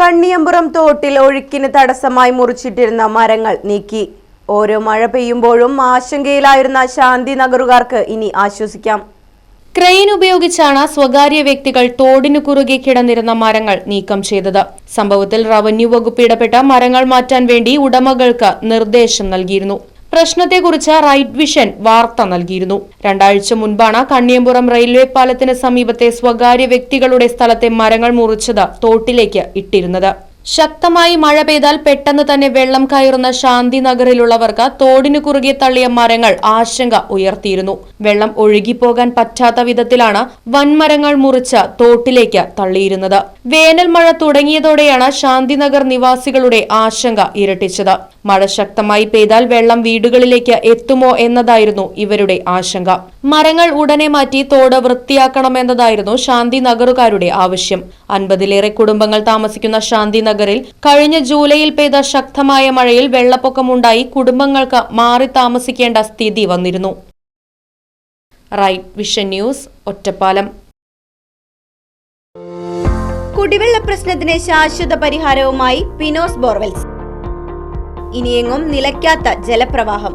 Kanniyampuram തോട്ടിൽ ഒഴുക്കിന് തടസ്സമായി മുറിച്ചിട്ടിരുന്ന മരങ്ങൾ നീക്കി. ഓരോ മഴ പെയ്യുമ്പോഴും ആശങ്കയിലായിരുന്ന ശാന്തി നഗറുകാർക്ക് ഇനി ആശ്വസിക്കാം. ക്രെയിൻ ഉപയോഗിച്ചാണ് സ്വകാര്യ വ്യക്തികൾ തോടിനു കുറുകെ കിടന്നിരുന്ന മരങ്ങൾ നീക്കം ചെയ്തത്. സംഭവത്തിൽ റവന്യൂ വകുപ്പ് ഇടപെട്ട മരങ്ങൾ മാറ്റാൻ വേണ്ടി ഉടമകൾക്ക് നിർദ്ദേശം നൽകിയിരുന്നു. പ്രശ്നത്തെക്കുറിച്ച് റൈറ്റ് വിഷൻ വാർത്ത നൽകിയിരുന്നു. രണ്ടാഴ്ച മുൻപാണ് കണ്ണിയമ്പുറം റെയിൽവേ പാലത്തിന് സമീപത്തെ സ്വകാര്യ വ്യക്തികളുടെ സ്ഥലത്തെ മരങ്ങൾ മുറിച്ചത് തോട്ടിലേക്ക് ഇട്ടിരുന്നത്. ശക്തമായി മഴ പെയ്താൽ പെട്ടെന്ന് തന്നെ വെള്ളം കയറുന്ന ശാന്തി നഗറിലുള്ളവർക്ക് തോടിനു കുറുകെ തള്ളിയ മരങ്ങൾ ആശങ്ക ഉയർത്തിയിരുന്നു. വെള്ളം ഒഴുകിപ്പോകാൻ പറ്റാത്ത വിധത്തിലാണ് വൻമരങ്ങൾ മുറിച്ച് തോട്ടിലേക്ക് തള്ളിയിരുന്നത്. വേനൽ മഴ തുടങ്ങിയതോടെയാണ് ശാന്തിനഗർ നിവാസികളുടെ ആശങ്ക ഇരട്ടിച്ചത്. മഴ ശക്തമായി പെയ്താൽ വെള്ളം വീടുകളിലേക്ക് എത്തുമോ എന്നതായിരുന്നു ഇവരുടെ ആശങ്ക. മരങ്ങൾ ഉടനെ മാറ്റി തോട് വൃത്തിയാക്കണമെന്നതായിരുന്നു ശാന്തി നഗറുകാരുടെ ആവശ്യം. അൻപതിലേറെ കുടുംബങ്ങൾ താമസിക്കുന്ന ശാന്തി നഗറിൽ കഴിഞ്ഞ ജൂലൈയിൽ പെയ്ത ശക്തമായ മഴയിൽ വെള്ളപ്പൊക്കമുണ്ടായി കുടുംബങ്ങൾക്ക് മാറി താമസിക്കേണ്ട സ്ഥിതി വന്നിരുന്നു. Right Vision News Ottapalam. കുടിവെള്ള പ്രശ്നത്തിന് ശാശ്വത പരിഹാരവുമായി പിനോസ് ബോർവെൽസ്. ഇനിയെങ്ങും നിലയ്ക്കാത്ത ജലപ്രവാഹം.